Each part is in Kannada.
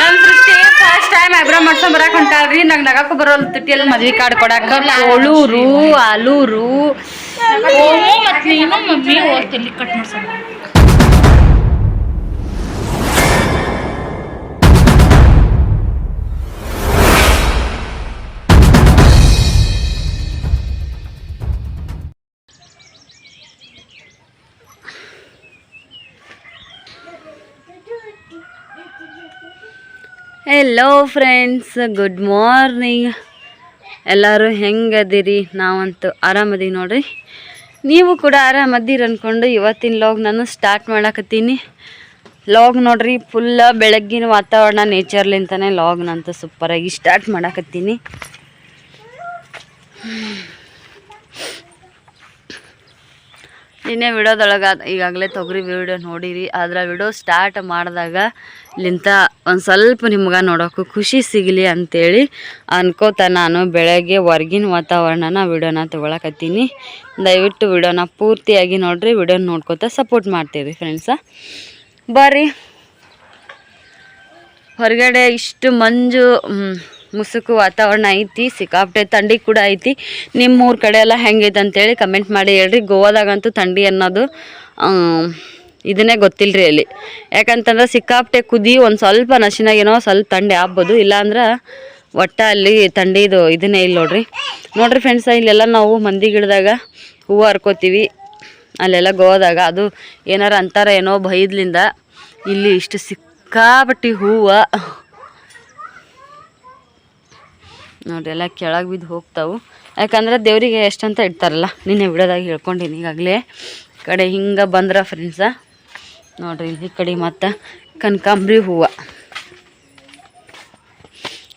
ನನ್ ದೃಷ್ಟಿ ಫಸ್ಟ್ ಟೈಮ್ ಐಬ್ರೋ ಮಾಡ್ಸ್ಕೊಂಡ್ ಬರಾಕ್ ಹೊಂಟಾಳ್ರಿ. ನಂಗೆ ನಗಕ್ಕೂ ಬರೋಲ್ ತುಟ್ಟಿಯಲ್ಲಿ ಮದ್ವೆ ಕಾರ್ಡ್ ಕೊಡಾಕ. ಕೋಳೂರು ಆಲೂರು ಮತ್ತೆ ನೀನು ಮಮ್ಮಿ ಹೋಗ್ತಿಲ್ಲಿ ಕಟ್ ಮಾಡ್ಸೋಣ. ಹೆಲೋ ಫ್ರೆಂಡ್ಸ್ ಗುಡ್ ಮಾರ್ನಿಂಗ್ ಎಲ್ಲರೂ ಹೆಂಗದಿರಿ? ನಾವಂತೂ ಆರಾಮದೀವಿ ನೋಡ್ರಿ. ನೀವು ಕೂಡ ಆರಾಮದ್ದೀರಿ ಅಂದ್ಕೊಂಡು ಇವತ್ತಿನ ಲಾಗ್ ನಾನು ಸ್ಟಾರ್ಟ್ ಮಾಡಕತ್ತೀನಿ. ಲಾಗ್ ನೋಡ್ರಿ ಫುಲ್ಲ ಬೆಳಗ್ಗಿನ ವಾತಾವರಣ ನೇಚರ್ಲಿಂತಾನೆ ಲಾಗ್ನಂತೂ ಸೂಪರಾಗಿ ಸ್ಟಾರ್ಟ್ ಮಾಡಾಕತ್ತೀನಿ. ನಿನ್ನೆ ವಿಡಿಯೋದೊಳಗೆ ಈಗಾಗಲೇ ತೊಗರಿ ವಿಡಿಯೋ ನೋಡಿರಿ. ಆದ್ರೆ ವಿಡಿಯೋ ಸ್ಟಾರ್ಟ್ ಮಾಡಿದಾಗ ಲಿಂತ ಒಂದು ಸ್ವಲ್ಪ ನಿಮ್ಗೆ ನೋಡೋಕ್ಕೂ ಖುಷಿ ಸಿಗಲಿ ಅಂತೇಳಿ ಅನ್ಕೋತ ನಾನು ಬೆಳಗ್ಗೆ ಹೊರ್ಗಿನ ವಾತಾವರಣನ ವಿಡಿಯೋನ ತೊಗೊಳಕತ್ತೀನಿ. ದಯವಿಟ್ಟು ವಿಡಿಯೋನ ಪೂರ್ತಿಯಾಗಿ ನೋಡಿರಿ ವಿಡಿಯೋನ ನೋಡ್ಕೋತ ಸಪೋರ್ಟ್ ಮಾಡ್ತೀವಿ ಫ್ರೆಂಡ್ಸ ಬರ್ರಿ. ಹೊರಗಡೆ ಇಷ್ಟು ಮಂಜು ಮುಸುಕು ವಾತಾವರಣ ಐತಿ, ಸಿಕ್ಕಾಪಟ್ಟೆ ಥಂಡಿ ಕೂಡ ಐತಿ. ನಿಮ್ಮ ಊರ ಕಡೆ ಎಲ್ಲ ಹೆಂಗೈತೆ ಅಂತೇಳಿ ಕಮೆಂಟ್ ಮಾಡಿ ಹೇಳ್ರಿ. ಗೋವಾದಾಗಂತೂ ಥಂಡಿ ಅನ್ನೋದು ಇದನ್ನೇ ಗೊತ್ತಿಲ್ಲರಿ ಅಲ್ಲಿ. ಯಾಕಂತಂದ್ರೆ ಸಿಕ್ಕಾಪಟ್ಟೆ ಕುದಿ ಒಂದು ಸ್ವಲ್ಪ ನಶಿನಾಗ ಏನೋ ಸ್ವಲ್ಪ ಥಂಡಿ ಆಗ್ಬೋದು. ಇಲ್ಲಾಂದ್ರೆ ಒಟ್ಟ ಅಲ್ಲಿ ಥಂಡಿದು ಇದನ್ನೇ ಇಲ್ಲ ನೋಡ್ರಿ. ನೋಡ್ರಿ ಫ್ರೆಂಡ್ಸ ಇಲ್ಲೆಲ್ಲ ನಾವು ಮಂದಿ ಗಿಡದಾಗ ಹೂವು ಹರ್ಕೋತೀವಿ. ಅಲ್ಲೆಲ್ಲ ಗೋವಾದಾಗ ಅದು ಏನಾರು ಅಂತಾರ ಏನೋ ಬೈದ್ಲಿಂದ ಇಲ್ಲಿ ಇಷ್ಟು ಸಿಕ್ಕಾಪಟ್ಟಿ ಹೂವು ನೋಡ್ರಿ, ಎಲ್ಲ ಕೆಳಗೆ ಬಿದ್ದು ಹೋಗ್ತಾವು. ಯಾಕಂದ್ರೆ ದೇವರಿಗೆ ಎಷ್ಟಂತ ಇಡ್ತಾರಲ್ಲ, ನಿನ್ನೆ ಬಿಡೋದಾಗಿ ಹೇಳ್ಕೊಂಡಿನಿ ಈಗಾಗಲೇ. ಕಡೆ ಹಿಂಗೆ ಬಂದ್ರೆ ಫ್ರೆಂಡ್ಸ ನೋಡ್ರಿ, ಈ ಕಡೆ ಮತ್ತು ಕನಕಾಂಬ್ರಿ ಹೂವು.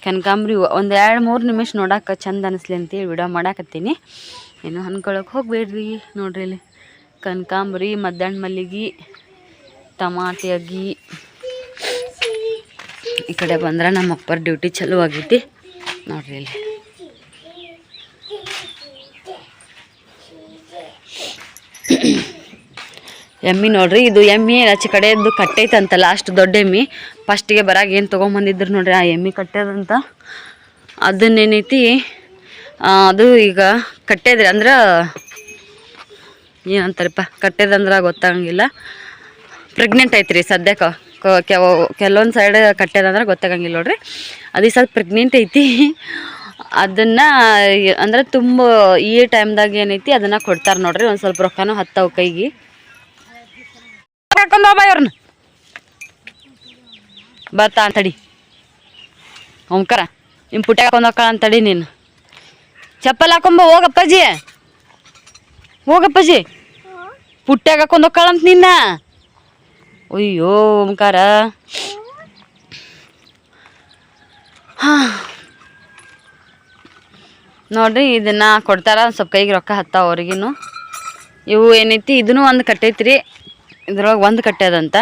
ಕನಕಾಂಬ್ರಿ ಹೂವು. ಒಂದು ಎರಡು ಮೂರು ನಿಮಿಷ ನೋಡಕ್ಕೆ ಚಂದ ಅನಿಸ್ಲಿ ಅಂತೇಳಿ ವಿಡಿಯೋ ಮಾಡಾಕತ್ತೀನಿ. ಏನು ಅನ್ಕೊಳಕ್ಕೆ ಹೋಗ್ಬೇಡ್ರಿ. ನೋಡ್ರಿ ಇಲ್ಲಿ ಕನಕಾಂಬ್ರಿ ಮದ್ದಣ್ಣ ಮಲ್ಲಿಗೆ, ಟಮಾಟಿ ಅಗಿ ಈ ಕಡೆ ಬಂದ್ರೆ ನಮ್ಮ ಅಪ್ಪರ ಡ್ಯೂಟಿ ಚಲೋ ಆಗೈತಿ. ನೋಡ್ರಿ ಇಲ್ಲಿ ಎಮ್ಮಿ ನೋಡ್ರಿ, ಇದು ಎಮ್ಮಿ ಆಚೆ ಕಡೆಯದ್ದು ಕಟ್ಟೈತಂತ ಲಾಸ್ಟ್ ದೊಡ್ಡ ಎಮ್ಮಿ. ಫಸ್ಟಿಗೆ ಬರಾಗ ಏನು ತೊಗೊಂಬಂದಿದ್ರು ನೋಡ್ರಿ, ಆ ಎಮ್ಮಿ ಕಟ್ಟೋದಂತ. ಅದನ್ನೇನೈತಿ ಅದು ಈಗ ಕಟ್ಟೇದ್ರಿ ಅಂದ್ರೆ, ಏನಂತಾರಪ್ಪ, ಕಟ್ಟೇದಂದ್ರೆ ಗೊತ್ತಾಗಂಗಿಲ್ಲ. ಪ್ರೆಗ್ನೆಂಟ್ ಐತ್ರಿ ಸದ್ಯಕ್ಕೆ. ಕೆಲವೊಂದು ಸೈಡ್ ಕಟ್ಟೆದಂದ್ರೆ ಗೊತ್ತಾಗಂಗಿಲ್ಲ ನೋಡ್ರಿ. ಅದು ಸ್ವಲ್ಪ ಪ್ರೆಗ್ನೆಂಟ್ ಐತಿ. ಅದನ್ನು ಅಂದ್ರೆ ತುಂಬ ಈ ಟೈಮ್ದಾಗ ಏನೈತಿ ಅದನ್ನು ಕೊಡ್ತಾರೆ ನೋಡ್ರಿ. ಒಂದು ಸ್ವಲ್ಪ ರೊಕ್ಕನೂ ಹತ್ತವು ಕೈಗೆ. ಕರ್ಕೊಂಡು ಬರ್ತಾ ಅಂತಡಿ. ಓಂಕಾರ ನಿಮ್ಮ ಪುಟ್ಟ ಹಾಕೊಂಡು ಅಂತಡಿ ನೀನು. ಚಪ್ಪಲ್ ಹಾಕೊಂಬ ಹೋಗಪ್ಪಾಜಿ ಹೋಗಪ್ಪಾಜಿ ಪುಟ್ಟ್ಯಾಗ ಹಾಕೊಂಡು ಹೋಗ್ಕಳಂತ ನಿನ್ನ. ಅಯ್ಯೋ, ಓಂಕಾರ. ನೋಡ್ರಿ, ಇದನ್ನ ಕೊಡ್ತಾರ, ಸ್ವಲ್ಪ ಕೈಗೆ ರೊಕ್ಕ ಹತ್ತಾವ ಅವ್ರಿಗಿನ್ನು. ಇವು ಏನೈತಿ, ಇದನ್ನು ಒಂದು ಕಟ್ಟೈತ್ರಿ. ಇದ್ರೊಳಗೆ ಒಂದು ಕಟ್ಟ್ಯದಂತ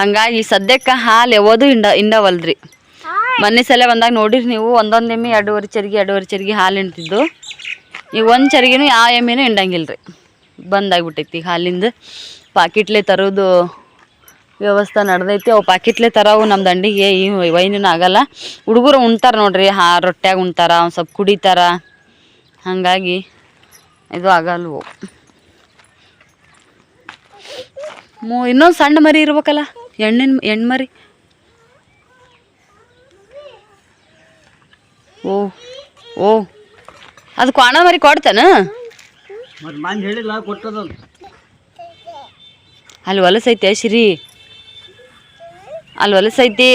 ಹಂಗಾಗಿ ಸದ್ಯಕ್ಕೆ ಹಾಲು ಯಾವುದು ಇಂಡ ಇಂಡವಲ್ರಿ ಮೊನ್ನೆ ಸಲ ಬಂದಾಗ ನೋಡಿರಿ ನೀವು, ಒಂದೊಂದು ಎಮ್ಮೆ ಎರಡೂವರೆ ಚರಿಗೆ ಎರಡೂವರೆ ಚರಿಗೆ ಹಾಲು ಹಿಂಡ್ತಿದ್ದು ಈಗ ಒಂದು ಚರಿಗೆನೂ ಯಾವ ಎಮ್ಮೆನೂ ಹಿಂಡಂಗಿಲ್ಲ ರೀ ಬಂದಾಗ್ಬಿಟ್ಟೈತಿ ಹಾಲಿಂದ. ಪಾಕಿಟ್ಲೆ ತರೋದು ವ್ಯವಸ್ಥೆ ನಡೆದೈತಿ. ಅವು ಪಾಕಿಟ್ಲೆ ತರವು ನಮ್ಮ ದಂಡಿಗೆ ಈ ವೈನ್ ಆಗಲ್ಲ. ಹುಡುಗರು ಉಣ್ತಾರೆ ನೋಡ್ರಿ ಹಾ ರೊಟ್ಟಿಯಾಗ ಉಣ್ತಾರ ಒಂದು ಸ್ವಲ್ಪ ಕುಡಿತಾರ. ಹಾಗಾಗಿ ಇದು ಆಗಲ್ವು. ಮೂ ಇನ್ನೊಂದು ಸಣ್ಣ ಮರಿ ಇರ್ಬೇಕಲ್ಲ? ಹೆಣ್ಣಿನ ಹೆಣ್ಣು ಮರಿ? ಓ ಓ. ಅದು ಕ್ವಾಣ ಮರಿ ಕೊಡ್ತಾನ? ಅಲ್ಲಿ ಹೊಲಸೈತೆ ಶಿರಿ. ಅಲ್ಲಿ ಹೊಲಸೈತಿ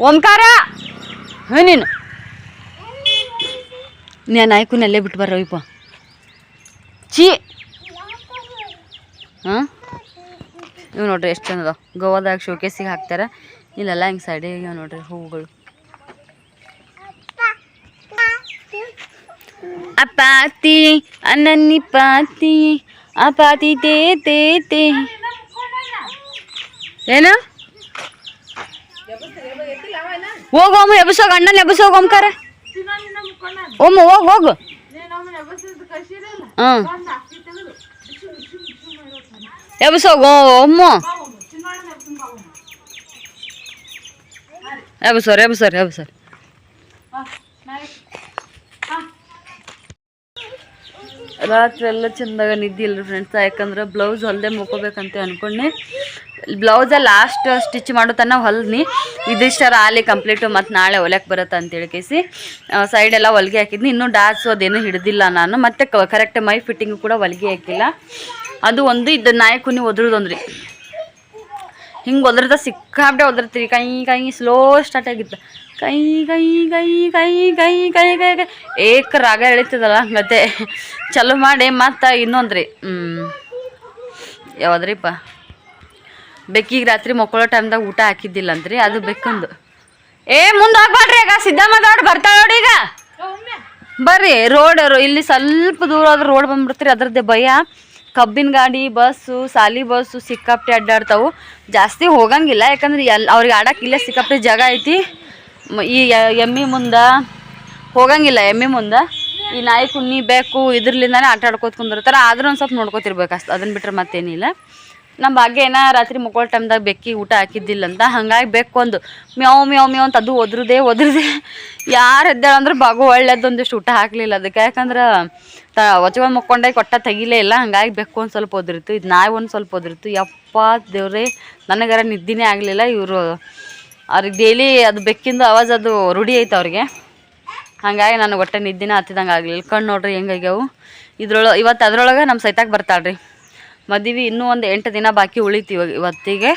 ಓಂಕಾರ. ಹ್ಞೂ ನೀನು. ನಾನು ನಾಯ್ಕು ಅಲ್ಲೇ ಬಿಟ್ಟು ಬರ್ರವಿಪ್ಪ ಚೀ ಹಾಂ? ಇವು ನೋಡ್ರಿ ಎಷ್ಟು ಚಂದ ಅದಾವ. ಗೋವಾದಾಗ ಶೋಕೇಸಿಗೆ ಹಾಕ್ತಾರೆ. ಇಲ್ಲೆಲ್ಲ ಹಿಂಗೆ ಸೈಡಿಗೆ ನೋಡ್ರಿ ಹೂವುಗಳು. ಅಪಾತಿ ಅನನ್ನಿ ಪಾತಿ, ಅಪಾತಿ, ತೇ ತೇ ತೇ. ಏನು? ಹೋಗು ಒಮ್ಮ ಎಬ್ಸೋಗ ಅಣ್ಣನ ಎಬ್ಸೋಗ ಓಂಕಾರ. ಒಮ್ಮ ಹೋಗ್, ಹೋಗು. ಹಾಂ ಎಬ್ಸೋಗ ಒಮ್ಮ. ಎಬ್ಸೋರ್ ಎಬ್ಸೋರ್ ಎಬ್ಸೋರ್ ರಾತ್ರಿ ಎಲ್ಲ ಚಂದಾಗ ನಿದ್ದೆ ಇಲ್ಲ ಫ್ರೆಂಡ್ಸ್ ಯಾಕಂದ್ರೆ ಬ್ಲೌಸ್ ಹೊಲ್ದೆ ಮುಕ್ಕೋಬೇಕಂತ ಅನ್ಕೊಂಡೆ. ಬ್ಲೌಸ ಲಾಸ್ಟ್ ಸ್ಟಿಚ್ ಮಾಡೋ ತನಕ ಹೊಲ್ದ್ನಿ. ಇದಿಷ್ಟರ ಆಲಿ ಕಂಪ್ಲೀಟು ಮತ್ತು ನಾಳೆ ಹೊಲಕ್ಕೆ ಬರುತ್ತೆ ಅಂತೇಳಿ ಕೇಸಿ. ಸೈಡ್ ಎಲ್ಲ ಹೊಲಿಗೆ ಹಾಕಿದ್ನಿ. ಇನ್ನೂ ಡಾಟ್ಸು ಅದೇನು ಹಿಡ್ದಿಲ್ಲ ನಾನು. ಮತ್ತೆ ಕರೆಕ್ಟ್ ಮೈ ಫಿಟ್ಟಿಂಗು ಕೂಡ ಹೊಲಿಗೆ ಹಾಕಿಲ್ಲ. ಅದು ಒಂದು ಇದ್ದ ನಾಯಿ ಕುನಿ ಒದ್ರದೊಂದ್ರಿ ಹಿಂಗೆ ಒದ್ರದ ಸಿಕ್ಕಾಬಿಟ್ಟೆ ಒದರ್ತೀರಿ. ಕೈ ಕೈ ಸ್ಲೋ ಸ್ಟಾರ್ಟ್ ಆಗಿತ್ತು. ಕೈ ಕೈ ಕೈ ಕೈ ಕೈ ಕೈ ಕೈ ಕೈ. ಏಕ ರಾಗ ಎಳಿತದಲ್ಲ ಮತ್ತೆ. ಚಲೋ ಮಾಡಿ ಮತ್ತು ಇನ್ನೊಂದ್ರಿ. ಹ್ಞೂ ಯಾವ್ದ್ರಿಪ್ಪ? ಬೆಕ್ಕಿಗೆ ರಾತ್ರಿ ಮಕ್ಕಳೋ ಟೈಮ್ದಾಗ ಊಟ ಹಾಕಿದ್ದಿಲ್ಲ ಅಂತ್ರಿ ಅದು ಬೆಕ್ಕಂದು. ಏ, ಮುಂದೆ ಹಾಕ್ಬಾಡ್ರಿ ಈಗ ಸಿದ್ದಮ್ಮ ದೊಡ್ಡ ಬರ್ತಾಳ ನೋಡಿ ಈಗ. ಬರ್ರಿ ರೋಡ್ ಇಲ್ಲಿ ಸ್ವಲ್ಪ ದೂರ ಆದ್ರೆ ರೋಡ್ ಬಂದ್ಬಿಡ್ತೀರಿ, ಅದ್ರದ್ದೇ ಭಯ. ಕಬ್ಬಿನ ಗಾಡಿ ಬಸ್ಸು ಸಾಲಿ ಬಸ್ಸು ಸಿಕ್ಕಾಪಟ್ಟೆ ಅಡ್ಡಾಡ್ತಾವು. ಜಾಸ್ತಿ ಹೋಗಂಗಿಲ್ಲ, ಯಾಕಂದ್ರೆ ಎಲ್ ಅವ್ರಿಗೆ ಆಡಕ್ಕೆ ಇಲ್ಲೇ ಸಿಕ್ಕಾಪಟ್ಟೆ ಜಾಗ ಐತಿ. ಈ ಎಮ್ಮಿ ಮುಂದೆ ಹೋಗಂಗಿಲ್ಲ, ಎಮ್ಮಿ ಮುಂದೆ. ಈ ನಾಯಿ ಕುನ್ನಿ ಬೇಕು ಇದ್ರಲಿಂದಾನೇ ಆಟ ಆಡ್ಕೋತ ಕುಂದಿರ್ತಾರೆ, ಆದ್ರೂ ಒಂದು ಸ್ವಲ್ಪ ನೋಡ್ಕೋತಿರ್ಬೇಕು ಅಷ್ಟು ಅದನ್ನ ಬಿಟ್ರೆ ಮತ್ತೇನಿಲ್ಲ. ನಮ್ಮ ಭಾಗ್ಯ ಏನ ರಾತ್ರಿ ಮಕ್ಕಳ ಟೈಮ್ದಾಗ ಬೆಕ್ಕಿ ಊಟ ಹಾಕಿದ್ದಿಲ್ಲ ಅಂತ ಹಂಗಾಗಿ ಬೆಕ್ಕೊಂದು ಮ್ಯಾವ್ ಮ್ಯಾವ್ ಮ್ಯಾವ್ ಅಂತ ಅದು ಒದ್ರದೇ, ಒದ್ರದೆ. ಯಾರು ಎದ್ದಾಳ ಅಂದ್ರೆ ಬಾಗು ಒಳ್ಳೇದು ಒಂದಿಷ್ಟು ಊಟ ಹಾಕ್ಲಿಲ್ಲ ಅದಕ್ಕೆ. ಯಾಕಂದ್ರೆ ತ ಒಚ್ಕೊಂಡು ಕೊಟ್ಟ ತೆಗಿಲೇ ಇಲ್ಲ, ಹಂಗಾಗಿ ಬೆಕ್ಕು ಒಂದು ಸ್ವಲ್ಪ ಒದ್ರಿತ್ತು, ಇದು ನಾಯಿ ಒಂದು ಸ್ವಲ್ಪ ಒದ್ರಿತ್ತು. ಯಪ್ಪ ದೇವ್ರೆ, ನನಗರ ನಿದ್ದಿನೇ ಆಗಲಿಲ್ಲ, ಇವರು ಅವ್ರಿಗೆ ಡೈಲಿ ಅದು ಬೆಕ್ಕಿಂದು ಆವಾಜ್ ಅದು ರೂಢಿ ಐತೆ ಅವ್ರಿಗೆ. ಹಂಗಾಗಿ ನನಗೆ ಒಟ್ಟೆ ನಿದ್ದಿನ ಹತ್ತಿದಂಗೆ ಆಗಲಿಲ್ಲ. ಕಣ್ಣು ನೋಡ್ರಿ ಹೆಂಗಾಗ್ಯಾವು ಇದ್ರೊಳಗೆ, ಇವತ್ತು ಅದ್ರೊಳಗೆ ನಮ್ಮ ಸೈತಾಗ ಬರ್ತಾಳ್ರಿ. ಮದುವೆ ಇನ್ನೂ ಒಂದು ಎಂಟು ದಿನ ಬಾಕಿ ಉಳಿತು ಇವಾಗ ಇವತ್ತಿಗೆ.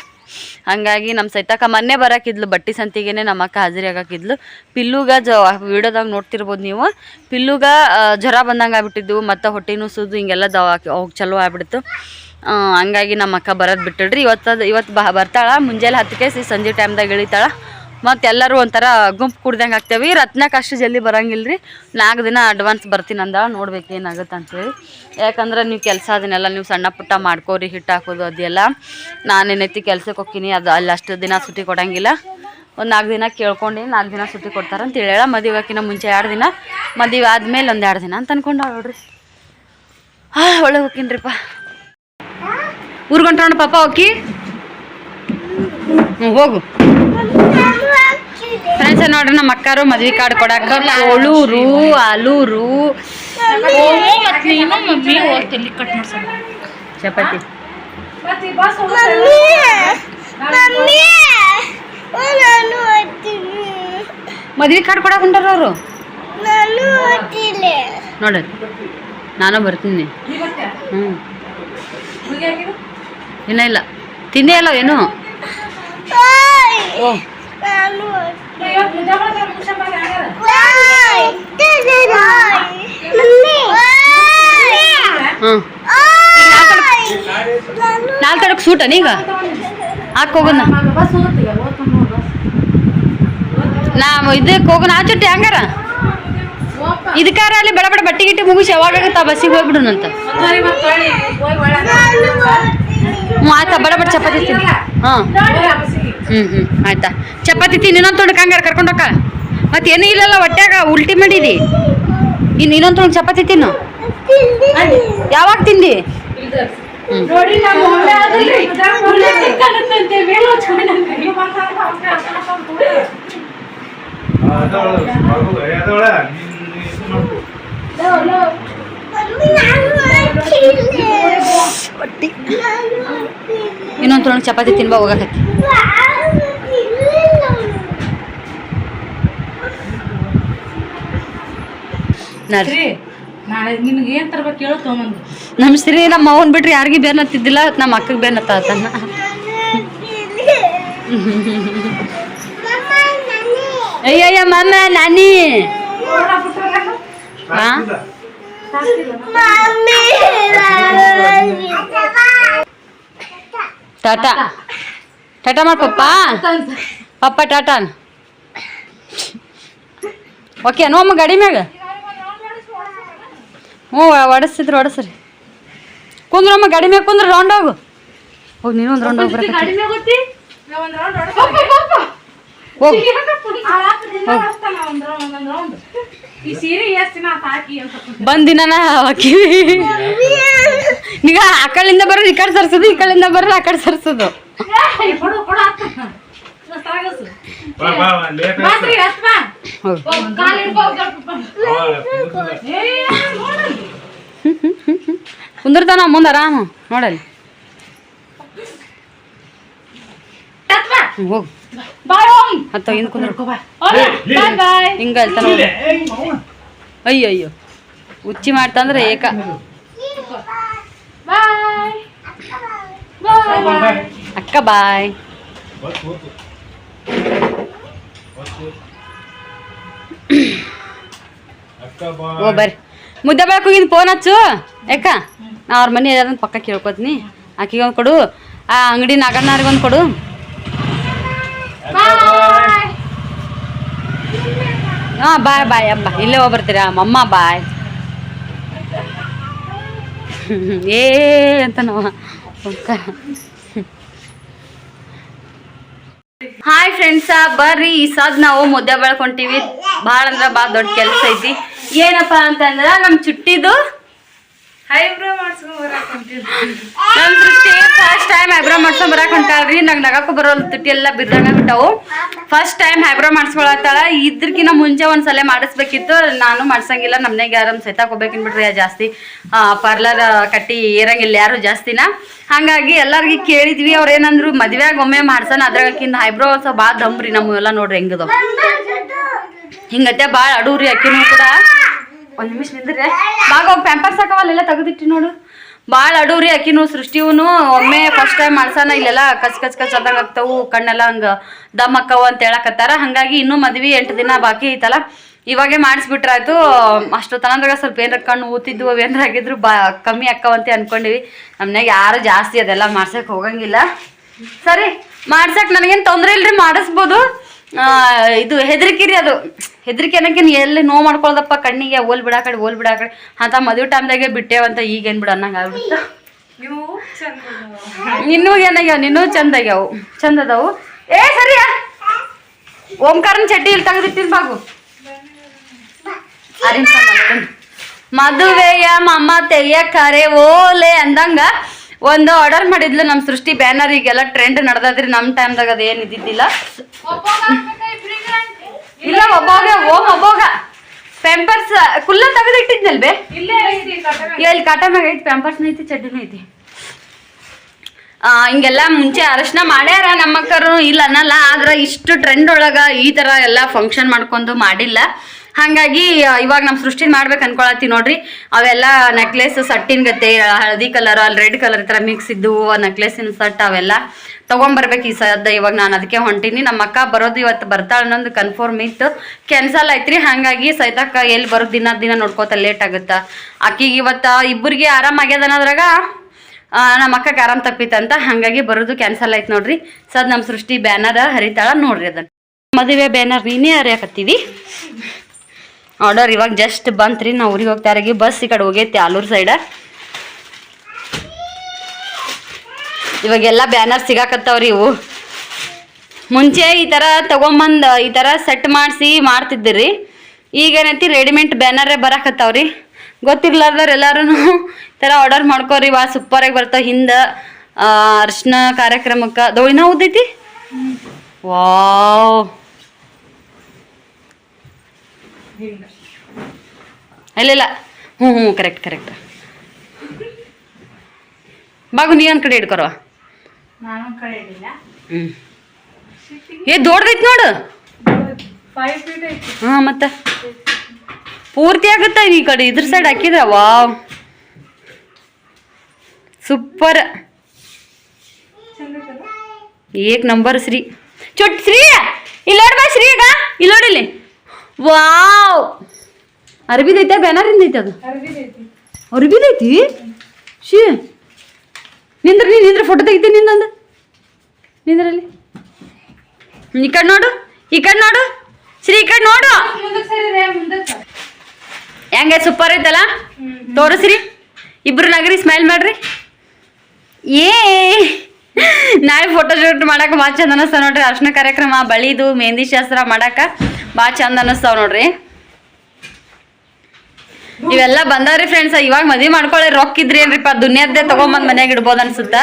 ಹಂಗಾಗಿ ನಮ್ಮ ಸೈತಕ್ಕ ಮೊನ್ನೆ ಬರಾಕಿದ್ಲು, ಬಟ್ಟಿ ಸಂತಿಗೆನೆ ನಮ್ಮ ಅಕ್ಕ ಹಾಜರಿ ಆಗಾಕಿದ್ಲು ಪಿಲ್ಲುಗ ಜ ವಿಡಿಯೋದಾಗ ನೋಡ್ತಿರ್ಬೋದು ನೀವು. ಪಿಲ್ಲುಗ ಜ್ವರ ಬಂದಂಗೆ ಆಗ್ಬಿಟ್ಟಿದ್ವು ಮತ್ತು ಹೊಟ್ಟೆನೂ ನುಸುದು, ಹಿಂಗೆಲ್ಲ ದವಾ ಹೋಗಿ ಚಲೋ ಆಗ್ಬಿಡ್ತು. ಹಂಗಾಗಿ ನಮ್ಮ ಅಕ್ಕ ಬರೋದು ಬಿಟ್ಟಿಡ್ರಿ ಇವತ್ತು ಇವತ್ತು ಬಾ ಬರ್ತಾಳ, ಮುಂಜಾನೆ ಹತ್ತಕ್ಕೆ ಸಂಜೆ ಟೈಮ್ದಾಗ ಇಳಿತಾಳ. ಮತ್ತು ಎಲ್ಲರೂ ಒಂಥರ ಗುಂಪು ಕುಡ್ದಂಗೆ ಆಗ್ತೇವೆ. ರತ್ನಕ್ಕೆ ಅಷ್ಟು ಜಲ್ದಿ ಬರಂಗಿಲ್ಲ ರೀ ನಾಲ್ಕು ದಿನ ಅಡ್ವಾನ್ಸ್ ಬರ್ತೀನಿ ಅಂದ ನೋಡ್ಬೇಕು ಏನಾಗುತ್ತೆ ಅಂತೇಳಿ. ಯಾಕಂದ್ರೆ ನೀವು ಕೆಲಸ ಅದನ್ನೆಲ್ಲ ನೀವು ಸಣ್ಣ ಪುಟ್ಟ ಮಾಡ್ಕೋರಿ ಹಿಟ್ಟು ಹಾಕೋದು ಅದೆಲ್ಲ ನಾನೇನೈತಿ ಕೆಲ್ಸಕ್ಕೆ ಹೋಗ್ತೀನಿ, ಅದು ಅಲ್ಲಿ ಅಷ್ಟು ದಿನ ಸುಟ್ಟಿ ಕೊಡೋಂಗಿಲ್ಲ. ಒಂದು ನಾಲ್ಕು ದಿನ ಕೇಳ್ಕೊಂಡು, ನಾಲ್ಕು ದಿನ ಸುಟ್ಟಿ ಕೊಡ್ತಾರೆ ಅಂತ ಹೇಳ ಮದುವೆ ಹಾಕಿನ ಮುಂಚೆ ಎರಡು ದಿನ, ಮದುವೆ ಆದಮೇಲೆ ಒಂದು ಎರಡು ದಿನ ಅಂತ ಅಂದ್ಕೊಂಡು ನೋಡ್ರಿ. ಹಾಂ ಒಳ್ಳೆ ಹೋಗ್ತೀನಿ ಊರ್ಗೊಂಡ್ರೋಣ ಪಾಪ ಹೋಗಿ ಹ್ಞೂ ಹೋಗು. ಫ್ರೆಂಡ್ಸ್ ನೋಡ್ರಿ, ನಮ್ಮ ಅಕ್ಕಾರು ಮದ್ವೆ ಕಾರ್ಡ್ ಕೊಡಾಕ ಕೋಳೂರು, ಆಲೂರು. ಚಪಾತಿ. ಮದ್ವೆ ಕಾರ್ಡ್ ಕೊಡಾಕ ಹೊಂಟಾರ ಅವರು? ನೋಡ್ರಿ, ನಾನು ಬರ್ತೀನಿ. ಹ್ಞೂ ಇನ್ನ ಇಲ್ಲ. ತಿನ್ನೇ ಅಲ್ಲ ಏನು? ನಾಲ್ಕು ತಡಕ್ಕೆ ಸೂಟ ನೀಗ? ಹಾಕೋಗೋಣ ನಾ ಇದಕ್ಕೆ ಹೋಗೋಣ. ಆಚುಟ್ಟಿ ಹಂಗಾರ? ಇದಕ್ಕಾರ ಅಲ್ಲಿ ಬಡ ಬಡ ಬಟ್ಟೆ ಗಿಟ್ಟಿ ಮುಗಿಸಿ ಯಾವಾಗಾಗತ್ತ ಬಸ್ಸಿಗೆ ಹೋಗ್ಬಿಡೋಣಂತ. ಆಯ್ತಾ ಬಡ ಬಡ ಚಪಾತಿ ತಿನ್ನಿ ಹಾಂ ಹ್ಞೂ ಹ್ಞೂ ಆಯ್ತಾ ಚಪಾತಿ ತಿನ್ನು ಇನ್ನೊಂದು ತೊಡಕ್ಕೆ ಹಂಗಾರೆ ಕರ್ಕೊಂಡು ಹೋಗ ಮತ್ತೆ ಏನೂ ಇಲ್ಲಲ್ಲ ಹೊಟ್ಯಾಗ ಉಲ್ಟಿ ಮಾಡಿದಿ ಇನ್ನು ಇನ್ನೊಂದು ತೊಡಕ್ಕೆ ಚಪಾತಿ ತಿನ್ನು ಯಾವಾಗ ತಿಂದಿ ಹ್ಞೂ ಇನ್ನೊಂದು ತೊಡಕ್ಕೆ ಚಪಾತಿ ತಿನ್ಬ ಹೋಗಕತ್ತಿ. ನೋಡ್ರಿ. ನಾಳೆ ನಿನಗೆ ಏನ್ ತರ್ಬೇಕು ಹೇಳು ತೊಗೊಂಬಂದು. ನಮ್ಮ ಶ್ರೀ ನಮ್ಮ ಅವನ್ ಬಿಟ್ರಿ ಯಾರಿಗೂ ಬೇರ್ನತ್ತಿದ್ದಿಲ್ಲ ನಮ್ಮ ಅಕ್ಕಗೆ ಬೇರ್ನತ್ತ ಅಯ್ಯಯ್ಯ ಮಮ್ಮ ನಾನಿ. ಹಾ ಟಾಟಾ. ಟಾಟಾ ಮಾಡಿ ಪಪ್ಪ. ಪಪ್ಪ ಟಾಟಾ. ಓಕೆ ನೋಮ್ಮ ಗಾಡಿ ಮ್ಯಾಗ. ಹ್ಞೂ ಹೊಡಸ್ತಿದ್ರು ಹೊಡಸ್ರಿ ಕುಂದ್ರಮ್ಮ ಗಾಡಿ ಮ್ಯಾಗ ಕುಂದ್ರ ರೌಂಡ್ ಹೋಗು. ಹೋಗಿ ನೀನು ಒಂದು ರೌಂಡ್ ಹೋಗಿ ಬರಕತ್ತಿ. ಹೋಗು. ಈ ಬಂದಿನ ನೀಗ ಆ ಕಡೆಯಿಂದ ಬರೋದು ಈ ಕಡೆ ಸರ್ಸೋದು ಈ ಕಡೆಯಿಂದ ಬರೋದು ಆ ಕಡೆ ಸರ್ಸೋದು. ಕುಂದರ್ತಾನ ಮುಂದೆ ಆರಾಮ ನೋಡಲಿ ಹೋಗು. ಬಾಯ್ ಹೋಗ್. ಅಂತ ಹಿಂದ್. ಬಾಯ್ ಬಾಯ್. ಹಿಂಗೆ ಅಲ್ತಾನ ಅಯ್ಯೋ ಅಯ್ಯೋ ಉಚ್ಚಿ ಮಾಡ್ತಂದ್ರೆ ಏಕ. ಬಾಯ್. ಬಾಯ್. ಬಾಯ್. ಅಕ್ಕ ಬಾಯ್. ಓ ಬರ್ರಿ. ಮುದ್ದೆ ಬೆಳಕು ಫೋನ್ ಹಚ್ಚು. ಯಾಕ ನಾ ಅವ್ರ ಮನೆ ಯಾವ್ದಂತ ಪಕ್ಕ ಕೇಳ್ಕೊತೀನಿ. ಆಕಿಗೆ ಒಂದು ಕೊಡು. ಆ ಅಂಗಡಿ ನಾಗಣ್ಣವ್ರಿಗೆ ಒಂದು ಕೊಡು. ಹಾಂ ಬಾಯ್ ಬಾಯ್ ಅಮ್ಮ ಇಲ್ಲೇ ಹೋಗ್ಬರ್ತೀರಾ ಮಮ್ಮ ಬಾಯ್ ಏ ಅಂತ ಹಾಯ್ ಫ್ರೆಂಡ್ಸ ಬರ್ರಿ, ಈ ಸಾದ್ ನಾವು ಮುದ್ದೆ ಬೆಳ್ಕೊಂತೀವಿ. ಭಾಳ ಅಂದ್ರ ಭಾಳ ದೊಡ್ಡ ಕೆಲಸ ಐತಿ. ಏನಪ್ಪ ಅಂತಂದ್ರೆ ನಮ್ಮ ಚುಟ್ಟಿದು ಐಬ್ರೋ ಮಾಡ್ಸ್ಕೊಂಡ್ ಬರಕ್ ಫಸ್ಟ್ ಟೈಮ್ ಐಬ್ರೋ ಮಾಡ್ಸ್ಕೊಂಡ್ ಬರಾಕ್ ಹೊಂಟಾಳ್ರಿ, ನಂಗೆ ನಗಕ್ಕೂ ಬರೋಲ್ಲ ತುಟಿ ಎಲ್ಲ ಬಿರ್ದಂಗ ಬಿಟ್ಟವು ಫಸ್ಟ್ ಟೈಮ್ ಐಬ್ರೋ ಮಾಡ್ಸ್ಕೊಳತ್ತಾಳ ಇದ್ರಕಿನ ಮುಂಚೆ ಒಂದ್ಸಲ ಮಾಡಿಸ್ಬೇಕಿತ್ತು, ನಾನು ಮಾಡ್ಸಂಗಿಲ್ಲ ನಮ್ನೆಗೆ ಯಾರು ಸೈತಾಕ್ ಹೋಗ್ಬೇಕಿನ್ ಬಿಡ್ರಿ ಜಾಸ್ತಿ ಪಾರ್ಲರ್ ಕಟ್ಟಿ ಏರಂಗಿಲ್ಲ ಯಾರು ಜಾಸ್ತಿನ. ಹಂಗಾಗಿ ಎಲ್ಲಾರ್ಗಿ ಕೇಳಿದ್ವಿ, ಅವ್ರ ಏನಂದ್ರು ಒಮ್ಮೆ ಮಾಡ್ಸಣ ಅದ್ರಾಗಿಂದ ಐಬ್ರೋ ಸೊ ಭಾಳ ದಮ್ರಿ ಎಲ್ಲ ನೋಡ್ರಿ ಹೆಂಗದ ಹಿಂಗತ್ತೆ ಭಾಳ ಅಡೂರಿ ಅಕ್ಕಿನೂ ಕೂಡ. ಒಂದ್ ನಿಮಿಷ ನಿಂದ್ರೆ. ಬಾಗ ಪ್ಯಾಂಪರ್ಸ್ ಹಾಕವಲ್ಲೆಲ್ಲ ತೆಗೆದಿಟ್ಟಿ ನೋಡು. ಭಾಳ ಅಡೂರಿ ಆಕಿನೂ ಸೃಷ್ಟಿವನು. ಒಮ್ಮೆ ಫಸ್ಟ್ ಟೈಮ್ ಮಾಡ್ಸಾನ ಇಲ್ಲೆಲ್ಲ ಕಚ್ ಕಚ್ ಕಚ್ ಆದಂಗ ಆಗ್ತಾವು, ಕಣ್ಣೆಲ್ಲ ಹಂಗ ದಮ್ ಅಕ್ಕವು ಅಂತ ಹೇಳಕತ್ತಾರ. ಹಂಗಾಗಿ ಇನ್ನೂ ಮದ್ವಿ ಎಂಟು ದಿನ ಬಾಕಿ ಐತಲ್ಲ. ಇವಾಗೆ ಮಾಡಿಸ್ಬಿಟ್ರಾಯ್ತು. ತನಂದ್ರಾಗ ಸ್ವಲ್ಪ ಏನಾರ ಕಣ್ಣು ಊತಿದ್ವು ಏನಾರ ಆಗಿದ್ರು ಬಾ, ಕಮ್ಮಿ ಅಕ್ಕವಂತೆ ಅನ್ಕೊಂಡಿವಿ. ನಮ್ನಾಗ ಯಾರು ಜಾಸ್ತಿ ಅದೆಲ್ಲ ಮಾಡ್ಸಕ್ ಹೋಗಂಗಿಲ್ಲ. ಸರಿ, ಮಾಡ್ಸಕ್ ನನಗೇನು ತೊಂದರೆ ಇಲ್ರಿ, ಮಾಡಿಸ್ಬೋದು. ಇದು ಹೆದರಿಕಿರಿ ಅದು. ಹೆದರಿಕೆ ಅನ್ನೋಕೇನು ಎಲ್ಲಿ ನೋವು ಮಾಡ್ಕೊಳ್ದಪ್ಪ ಕಣ್ಣಿಗೆ ಓಲ್ ಬಿಡಾಕಡೆ ಓಲ್ ಬಿಡಾಕಡೆ. ಅಂತ ಮದುವೆ ಟೈಮ್ದಾಗೆ ಬಿಟ್ಟೇವಂತ ಈಗೇನು ಬಿಡ ಅನ್ನಂಗೆ ಚಂದ ಇನ್ನೂ ಏನಾಗ್ಯಾವ ನಿನ್ನೂ ಚಂದ ಆಗ್ಯಾವು. ಚಂದ ಅದಾವು. ಏ ಸರಿಯಾ? ಓಂಕಾರನ ಚಡ್ಡಿ ಇಲ್ಲಿ ತೆಗೆದಿಟ್ಟಿರ್ ಬಾಗು. ಮದುವೆಯ ಮಮ್ಮ ಮದುವೆಯ ಮಮತೆಯ ಕರೆ ಓಲೆ ಅಂದಂಗ ಒಂದು ಆರ್ಡರ್ ಮಾಡಿದ್ಲು ನಮ್ಮ ಸೃಷ್ಟಿ ಬ್ಯಾನರ್ ಈಗೆಲ್ಲ ಟ್ರೆಂಡ್ ನಡೆದಾದ್ರಿ ನಮ್ಮ ಟೈಮ್ದಾಗ ಅದು ಏನು ಇದ್ದಿದ್ದಿಲ್ಲ. ಇಲ್ಲ ಒಬ್ಬಾಗ ಓಮ್ ಒಬ್ಬಾಗ ಪೆಂಪರ್ಸ್ ಕುಲ್ಲ ತೆಗೆದಿಟ್ಟಿದ್ನಲ್ ಬೇ? ಇಲ್ಲೇ ಐತಿ ಕಟಕ. ಇಲ್ಲಿ ಕಾಟ ಮ್ಯಾಗ ಐತಿ ಪ್ಯಾಂಪರ್ಸ್ನ ಐತಿ, ಚಡ್ಡಿನೂ ಐತಿ. ಹಿಂಗೆಲ್ಲ ಮುಂಚೆ ಅರಶಿನ ಮಾಡ್ಯಾರ ನಮ್ಮಕ್ಕರು ಇಲ್ಲ ಅನ್ನಲ್ಲ, ಆದ್ರೆ ಇಷ್ಟು ಟ್ರೆಂಡ್ ಒಳಗ ಈ ತರ ಎಲ್ಲ ಫಂಕ್ಷನ್ ಮಾಡ್ಕೊಂಡು ಮಾಡಿಲ್ಲ. ಹಾಗಾಗಿ ಇವಾಗ ನಮ್ಮ ಸೃಷ್ಟಿ ಮಾಡ್ಬೇಕು ಅನ್ಕೊಳತ್ತೀವಿ ನೋಡ್ರಿ. ಅವೆಲ್ಲ ನೆಕ್ಲೆಸ್ ಸಟ್ಟಿನ ಗತೆ ಹಳದಿ ಕಲರ್ ಅಲ್ಲಿ ರೆಡ್ ಕಲರ್ ಥರ ಮಿಕ್ಸ್ ಇದ್ದು ನೆಕ್ಲೆಸಿನ ಸಟ್ ಅವೆಲ್ಲ ತಗೊಂಬರ್ಬೇಕು ಈ ಸದ್ದ ಇವಾಗ ನಾನು ಅದಕ್ಕೆ ಹೊಂಟೀನಿ. ನಮ್ಮ ಅಕ್ಕ ಬರೋದು ಇವತ್ತು ಬರ್ತಾಳೆ ಅನ್ನೋದು ಕನ್ಫರ್ಮ್ ಇತ್ತು. ಕ್ಯಾನ್ಸಲ್ ಆಯ್ತ್ರಿ. ಹಾಗಾಗಿ ಸೈತಕ್ಕ ಎಲ್ಲಿ ಬರೋದು ದಿನ ದಿನ ನೋಡ್ಕೋತ ಲೇಟ್ ಆಗುತ್ತಾ. ಅಕ್ಕಿಗೆ ಇವತ್ತು ಇಬ್ಬರಿಗೆ ಆರಾಮಾಗ್ಯದ ಅನ್ನೋದ್ರಾಗ ನಮ್ಮ ಅಕ್ಕಗೆ ಆರಾಮ್ ತಪ್ಪಿತ್ತಂತ ಹಾಗಾಗಿ ಬರೋದು ಕ್ಯಾನ್ಸಲ್ ಆಯ್ತು ನೋಡ್ರಿ. ಸದ್ ನಮ್ಮ ಸೃಷ್ಟಿ ಬ್ಯಾನರ್ ಹರಿತಾಳ ನೋಡ್ರಿ ಅದನ್ನ. ಮದುವೆ ಬ್ಯಾನರ್ ನೀನೇ ಹರಿಯಾಕತ್ತೀವಿ. ಆರ್ಡರ್ ಇವಾಗ ಜಸ್ಟ್ ಬಂತ್ರಿ. ನಾವು ಊರಿಗೆ ಹೋಗ್ತಾರಾಗಿ ಬಸ್ ಈ ಕಡೆ ಹೋಗೈತಿ ಆಲೂರು ಸೈಡ ಇವಾಗೆಲ್ಲ ಬ್ಯಾನರ್ ಸಿಗಾಕತ್ತಾವ್ರಿ ಇವು. ಮುಂಚೆ ಈ ಥರ ತಗೊಂಬಂದು ಈ ಥರ ಸೆಟ್ ಮಾಡಿಸಿ ಮಾಡ್ತಿದ್ದಿರಿ. ಈಗೇನೈತಿ ರೆಡಿಮೇಡ್ ಬ್ಯಾನರೇ ಬರಾಕತ್ತವ್ರಿ. ಗೊತ್ತಿರ್ಲಾರ್ದವ್ರು ಎಲ್ಲರೂ ಈ ಥರ ಆರ್ಡರ್ ಮಾಡ್ಕೋರಿ ವಾ ಸೂಪರಾಗಿ ಬರ್ತಾವ. ಹಿಂದೆ ಅರ್ಶಿನ ಕಾರ್ಯಕ್ರಮಕ್ಕೆ ದೋಳಿನ ಉದ್ದೈತಿ? ವಾವ್. ಇಲ್ಲ ಇಲ್ಲ. ಹ್ಞೂ ಹ್ಞೂ ಕರೆಕ್ಟ್ ಕರೆಕ್ಟ್ ಬಾಗು ನೀ ಒಂದು ಕಡೆ ಹಿಡ್ಕೊರವ ಹ್ಞೂ ಏ ದೊಡ್ಡದೈತಿ ನೋಡು. ಹಾಂ ಮತ್ತೆ. ಪೂರ್ತಿ ಆಗುತ್ತಾ ಈ ಕಡೆ? ಇದ್ರ ಸೈಡ್ ಹಾಕಿದ್ರ ವಾವ್. ಸೂಪರ್? ಏಕ್ ನಂಬರ್ ಶ್ರೀ. ಚೊಟ್ ಶ್ರೀ! ಇಲ್ಲೋಡ್ ಬಾ ಶ್ರೀ ಈಗ. ಇಲ್ಲಿ ನೋಡಿಲ್ಲಿ ವಾವ್ ಅರ್ಬಿದೈತೆ ಬ್ಯಾನರಿಂದ ಐತೆ ಅದು? ಅರ್ಬಿದ ಐತಿ ಶಿ ನಿಂದ್ರ ನೀ ನಿಂದ್ರ ಫೋಟೋ ತೆಗಿತೀನಿ ನಿಂದೊಂದು ನಿಂದ್ರಲ್ಲಿ. ಈ ಕಡೆ ನೋಡು ಈ ಕಡೆ ನೋಡು. ಶ್ರೀ ಈ ಕಡೆ ನೋಡು. ಹೆಂಗೆ ಸೂಪರ್ ಐತಲ್ಲ? ತೋರಿಸ್ರಿ. ಇಬ್ರು ನಗರಿ ಸ್ಮೈಲ್ ಮಾಡ್ರಿ. ಏ. ನಾಳೆ ಫೋಟೋ ಶೂಟ್ ಮಾಡಕ್ಕೆ ಭಾಳ ಚಂದ ಅನಿಸ್ತಾವ ನೋಡ್ರಿ. ಅರ್ಶನ ಕಾರ್ಯಕ್ರಮ ಬಳಿದು ಮೆಹಂದಿ ಶಾಸ್ತ್ರ ಮಾಡಕ್ಕೆ ಭಾಳ ಚಂದ ಅನಿಸ್ತಾವ ನೋಡ್ರಿ. ಇವೆಲ್ಲ ಬಂದಾವ್ರಿ ಫ್ರೆಂಡ್ಸ್ ಇವಾಗ ಮದ್ವಿ ಮಾಡ್ಕೊಳ್ಳಿ ರೊಕ್ಕ ಇದ್ರಿ ಏನ್ರಿಪ್ಪ? ದುನಿಯದ್ದೇ ತಗೊಂಬಂದ್ ಮನ್ಯಾಗ ಇಡ್ಬೋದು ಅನ್ಸುತ್ತ?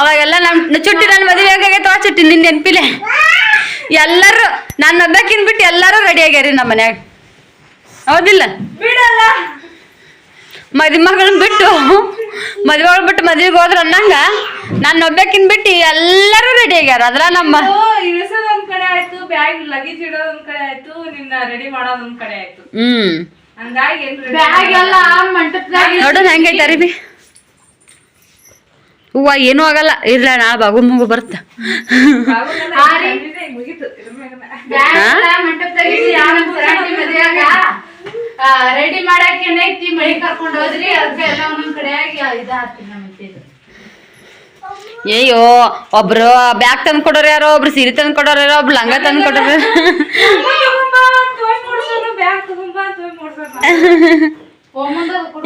ಅವಾಗೆಲ್ಲ ನಮ್ ಚುಟ್ಟಿ ನನ್ನ ಮದ್ವೆ ಆಗೈತೆ ಆ ಚುಟ್ಟಿ ನಿನ್ ನೆನ್ಪಿಲೆ? ಎಲ್ಲರೂ ನನ್ನ ಒಬ್ಬಕಿನ್ ಬಿಟ್ಟು ಎಲ್ಲರೂ ರೆಡಿ ಆಗ್ಯಾರಿ ನಮ್ಮ ಮನ್ಯಾಗ. ಹೌದಿಲ್ಲ? ಮಗಳನ್ನ ಬಿಟ್ಟು ಮದುವೆ ಮಗಳ್ ಬಿಟ್ಟು ಮದ್ವೆಗೆ ಹೋದ್ರ ಅನ್ನಂಗ ನನ್ನ ಒಬ್ಬಕಿನ್ ಬಿಟ್ಟು ಎಲ್ಲರೂ ರೆಡಿ ಆಗ್ಯಾರ. ಅದ್ರ ನಮ್ಮ ಬ್ಯಾಗ್ ಲಗೇಜ್ ಇಡೋದ್ ಒಂದ್ ಕಡೆ ಆಯ್ತು ನಿನ್ನ ರೆಡಿ ಮಾಡೋದ್ ಒಂದ್ ಕಡೆ ಆಯ್ತು. ಹ್ಮ್. ಹಂಗಾಗಿ ಏನ್ ಬ್ಯಾಗ್ ಎಲ್ಲ ಮಂಟಪದಾಗ ನೋಡೋಣ ಹೆಂಗೈತೆ ಅರಿಬಿ ಹೂವ ಏನೂ ಆಗಲ್ಲ. ಇಲ್ಲ ನಾ ಬಾಗು ಮಗು ಬರ್ತ. ರೆಡಿ ಮಾಡಕ್ಕೆ ಐತಿ ಮಳಿ ಕರ್ಕೊಂಡ್ ಹೋದ್ರಿ. ಅದಕ್ಕೆ ಎಲ್ಲ ಒಂದೊಂದ್ ನಮಗೆ. ಅಯ್ಯೋ ಒಬ್ರು ಬ್ಯಾಗ್ ತಂದು ಕೊಡೋರು ಯಾರೋ ಒಬ್ರು ಸೀರೆ ತಂದು ಕೊಡೋರು ಯಾರೋ ಒಬ್ರು ಲಂಗ ತಂದು ಕೊಡೋರು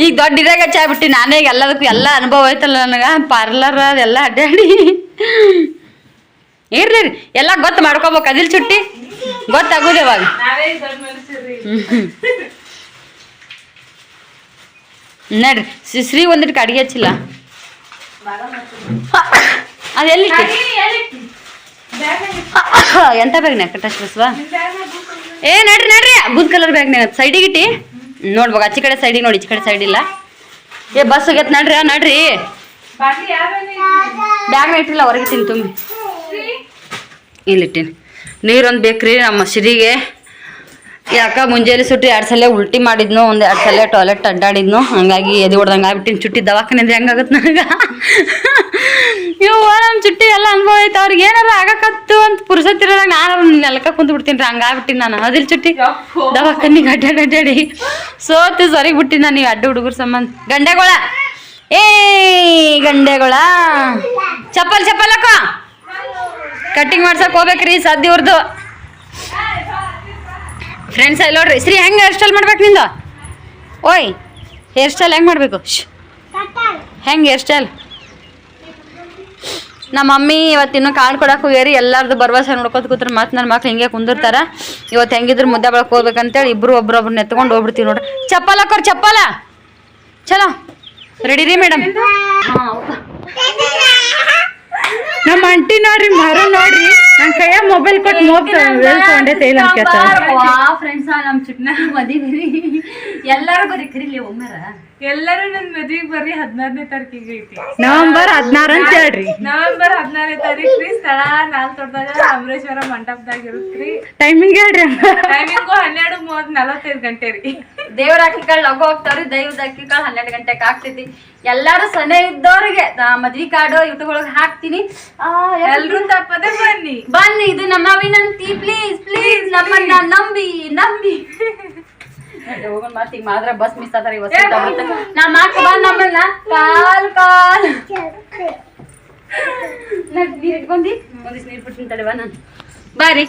ಈಗ ದೊಡ್ಡ ಇದಾಗ ಹಚ್ಚಾಬಿಟ್ಟು ನಾನೇ ಈಗ ಎಲ್ಲದಕ್ಕೂ ಎಲ್ಲ ಅನುಭವ ಐತಲ್ಲ ನನಗೆ ಪಾರ್ಲರ್ ಅದೆಲ್ಲ ಅಡ್ಡಾಡಿ. ಇರ್ಲಿ ರೀ ಎಲ್ಲ ಗೊತ್ತು ಮಾಡ್ಕೋಬೇಕು ಅದಿಲ್ ಚುಟ್ಟಿ. ಗೊತ್ತಾಗೋದು ಇವಾಗ. ನಾವೇ ದೊಡ್ಡ ಮನುಷ್ಯರಿ ನಡ್ರಿ ಶ್ರೀ- ಶ್ರೀ ಒಂದಿಟ್ಟು ಅಡಿಗೆ ಹಚ್ಚಿಲ್ಲ. ಅದೆಲ್ಲಿ ಎಂತ ಬ್ಯಾಗ್ನ್ಯಾಗ ಕಟ್ಟಸ್ ಬಸ್ವಾ ಏ ನಡ್ರಿ ನಡ್ರಿ. ಬುದ್ ಕಲರ್ ಬ್ಯಾಗ್ ಬ್ಯಾಗ್ನ್ಯಾಗ ಸೈಡಿಗೆ ಇಟ್ಟಿ. ನೋಡ್ಬೇಕು ಆಚೆ ಕಡೆ ಸೈಡಿಗೆ ನೋಡಿ ಈಚೆ ಕಡೆ ಸೈಡ್ ಇಲ್ಲ. ಏ ಬಸ್ ಹೋಗ್ಯತ್ ನಡ್ರಿ ನಡ್ರಿ. ಬ್ಯಾಗ್ನ ಇಟ್ಟಿಲ್ಲ ಹೊರಗೆ ತಿನ್ ತುಂಬಿ. ಇಲ್ಲಿಟ್ಟಿನಿ. ನೀರೊಂದು ಬೇಕ್ರಿ ನಮ್ಮ ಸಿರಿಗೆ. ಯಾಕ ಮುಂಜಾನೆ ಸುಟ್ಟಿ ಎರಡು ಸಲ ಉಲ್ಟಿ ಮಾಡಿದ್ನು ಒಂದು ಎರಡು ಸಲ ಟಾಯ್ಲೆಟ್ ಅಡ್ಡಾಡಿದ್ನು ಹಂಗಾಗಿ ಎದೆ ಹೊಡ್ದಂಗೆ ಆಗ್ಬಿಟ್ಟಿನಿ. ಚುಟ್ಟಿ ದವಾಖಾನೆ ಅಂದ್ರೆ ಹೆಂಗಾಗತ್ತೆ ನನಗೆ ಇವ್ವ ನಮ್ಮ ಚುಟ್ಟಿ ಎಲ್ಲ ಅನುಭವ ಐತೆ. ಅವ್ರಿಗೆ ಏನಾರ ಆಗಕತ್ತು ಅಂತ ಪುರುಸತ್ತಿರಲ್ಲ ನಾನು ನೆಲಕ ಕುಂತು ಬಿಡ್ತೀನಿ ರೀ ಹಂಗಾಗ್ಬಿಟ್ಟಿನಿ ನಾನು. ಅದಿಲ್ ಚುಟ್ಟಿ ದವಾಖಾನಿಗೆ ಅಡ್ಡಾಡಿ ಅಡ್ಡಾಡಿ ಸೋತು ಸರಿ ಬಿಟ್ಟಿನಿ ನಾನು ನೀವು ಅಡ್ಡ ಹುಡುಗರ ಸಂಬಂಧ. ಗಂಡೆಗಳ. ಏ ಗಂಡೆಗೊಳ. ಚಪ್ಪಲ್ ಚಪ್ಪಲ್ ಅಕ್ಕ ಕಟ್ಟಿಂಗ್ ಮಾಡ್ಸಕ್ ಹೋಗ್ಬೇಕ್ರಿ ಸದ್ಯ ಇವ್ರದ್ದು ಫ್ರೆಂಡ್ಸ್ ಅಲ್ಲಿ ನೋಡ್ರಿ ಶ್ರೀ ಹೆಂಗೆ ಹೇರ್ ಸ್ಟೈಲ್ ಮಾಡ್ಬೇಕು ನಿಂದು? ಓಯ್ ಹೇರ್ ಸ್ಟೈಲ್ ಹೆಂಗೆ ಮಾಡಬೇಕು? ಹೆಂಗೆ ಹೇರ್ ಸ್ಟೈಲ್ ನಮ್ಮ ಮಮ್ಮಿ ಇವತ್ತು ಇನ್ನೂ ಕಾಳು ಕೊಡಕ್ಕೆ ಹೋಗ್ಯಾರಿ ಎಲ್ಲಾರ್ದು ಭರವಸೆ ನೋಡ್ಕೊತ ಕೂತ್ರೆ ಮತ್ತೆ ನನ್ನ ಮಕ್ಳು ಹಿಂಗೆ ಕುಂದಿರ್ತಾರ. ಇವತ್ತು ಹೆಂಗಿದ್ರು ಮುದ್ದೆ ಬೆಳಕ್ ಹೋಗ್ಬೇಕಂತೇಳಿ ಇಬ್ಬರು ಒಬ್ರೊಬ್ರನ್ನ ಎತ್ಕೊಂಡು ಹೋಗ್ಬಿಡ್ತೀವಿ ನೋಡ್ರಿ. ಚಪ್ಪಲ್ ಹಾಕೋರ್ ಚಪ್ಪಲ. ಚಲೋ. ರೆಡಿ ರೀ ಮೇಡಮ್ ನಮ್ಮ ಅಂಟಿ ನೋಡ್ರಿ ಮರ ನೋಡ್ರಿ. ನನ್ ಕೈಯ ಮೊಬೈಲ್ ಕೊಟ್ಟು ತಗೊಂಡೆ ತೈಲ ಫ್ರೆಂಡ್ಸ್ ನಮ್ಮ ಮದಿವಿ ಕರೀಲಿ ಒಮ್ಮೆರ. ಎಲ್ಲರೂ ನನ್ ಮದ್ವಿಗ್ ಬರ್ರಿ ಹದಿನಾರನೇ ತಾರೀಕಿಗೆ ಐತಿ. ನವೆಂಬರ್ ಹದಿನಾರು ಅಂತ ಹೇಳ್ರಿ. ನವೆಂಬರ್ ಹದಿನಾರನೇ ತಾರೀಕು ರೀ ಸ್ಥಳ ನಾಲ್ ದೊಡ್ಡದಾಗ ಅಮರೇಶ್ವರ ಮಂಟಪದಾಗ ಇರುತ್ತ್ರಿ ಟೈಮಿಂಗ್ ಹೇಳ್ರಿ ಟೈಮಿಂಗು ಹನ್ನೆರಡು ಮೂವತ್ ನಲವತ್ತೈದು ಗಂಟೆ ರೀ. ದೇವ್ರ ಅಕ್ಕಿಗಳು ಲಗು ಹೋಗ್ತಾವ್ರಿ ದೈವದ ಅಕ್ಕಿಗಳು ಹನ್ನೆರಡು ಗಂಟೆಗೆ ಆಗ್ತೈತಿ. ಎಲ್ಲಾರು ಸನೆ ಇದ್ದವ್ರಿಗೆ ನಾ ಮದ್ವಿ ಕಾರ್ಡ್ ಯೂಟ್ಯೂಬ್ ಹಾಕ್ತೀನಿ. ಎಲ್ರು ಎಲ್ರೂ ತಪ್ಪದೆ ಬನ್ನಿ. ಬನ್ನಿ ಇದು ನಮ್ಮ ವಿನಂತಿ. ಪ್ಲೀಸ್ ಪ್ಲೀಸ್ ನಮ್ಮನ್ನ ನಂಬಿ ನಂಬಿ. ಹೋಗೋಣ ಮತ್ತೆ ಈಗ ಮಾತ್ರ ಬಸ್ ಮಿಸ್ ಆತಾರ ಇವತ್ತು ನಾ ಮಾತ್ರ ಬಂದ್ ನಮ್ಮನ್ನ. ಕಾಲ್ ಕಾಲ್. ನೀರ್ ಇಟ್ಕೊಂಡಿ. ಒಂದಿಷ್ಟು ನೀರ್ ಬಿಡ್ತೀನಿ ತಡೆವಾ ನಾನು. ಬಾರಿ.